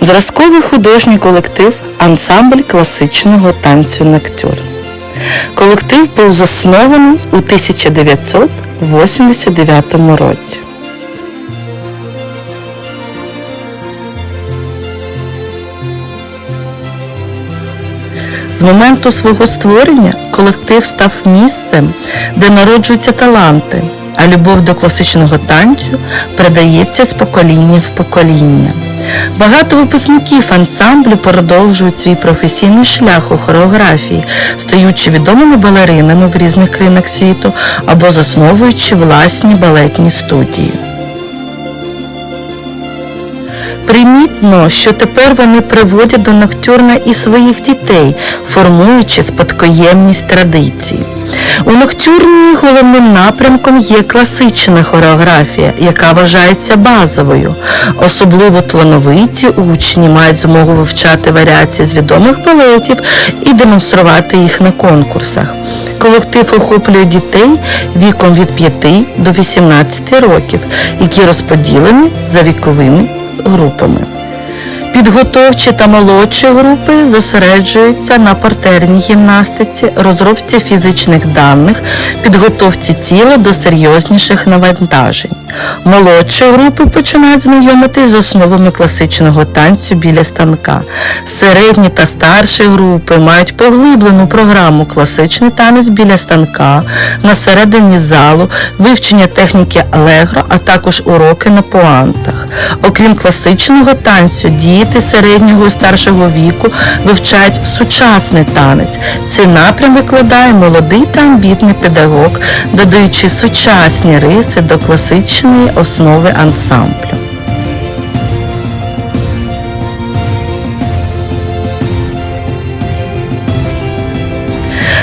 Зразковий художній колектив ансамбль класичного танцю Ноктюрн. Колектив був заснований у 1989 році. З моменту свого створення колектив став місцем, де народжуються таланти, а любов до класичного танцю передається з покоління в покоління. Багато випускників ансамблю продовжують свій професійний шлях у хореографії, стаючи відомими балеринами в різних країнах світу або засновуючи власні балетні студії. Примітно, що тепер вони приводять до ноктюрна і своїх дітей, формуючи спадкоємність традицій. У ноктюрні головним напрямком є класична хореографія, яка вважається базовою. Особливо талановиті учні мають змогу вивчати варіації з відомих балетів і демонструвати їх на конкурсах. Колектив охоплює дітей віком від 5 до 18 років, які розподілені за віковими групами. Підготовчі та молодші групи зосереджуються на партерній гімнастиці, розробці фізичних даних, підготовці тіла до серйозніших навантажень. Молодші групи починають знайомитись з основами класичного танцю біля станка. Середні та старші групи мають поглиблену програму класичний танець біля станка, на середині залу, вивчення техніки алегро, а також уроки на пуантах. Окрім класичного танцю, діти середнього і старшого віку вивчають сучасний танець. Цей напрям викладає молодий та амбітний педагог, додаючи сучасні риси до класичної основи ансамблю.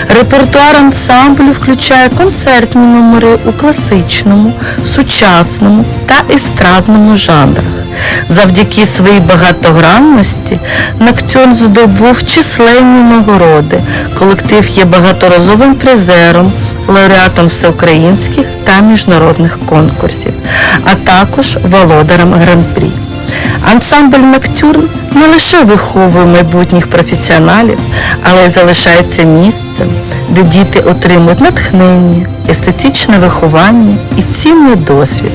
Репертуар ансамблю включає концертні номери у класичному, сучасному та естрадному жанрах. Завдяки своїй багатогранності Ноктюрн здобув численні нагороди. Колектив є багаторазовим призером, лауреатом всеукраїнських та міжнародних конкурсів, а також володарем гран-прі. Ансамбль Ноктюрн не лише виховує майбутніх професіоналів, але й залишається місцем, де діти отримують натхнення, естетичне виховання і цінний досвід.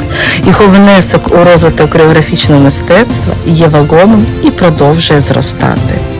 Його внесок у розвиток хореографічного мистецтва є вагомим і продовжує зростати.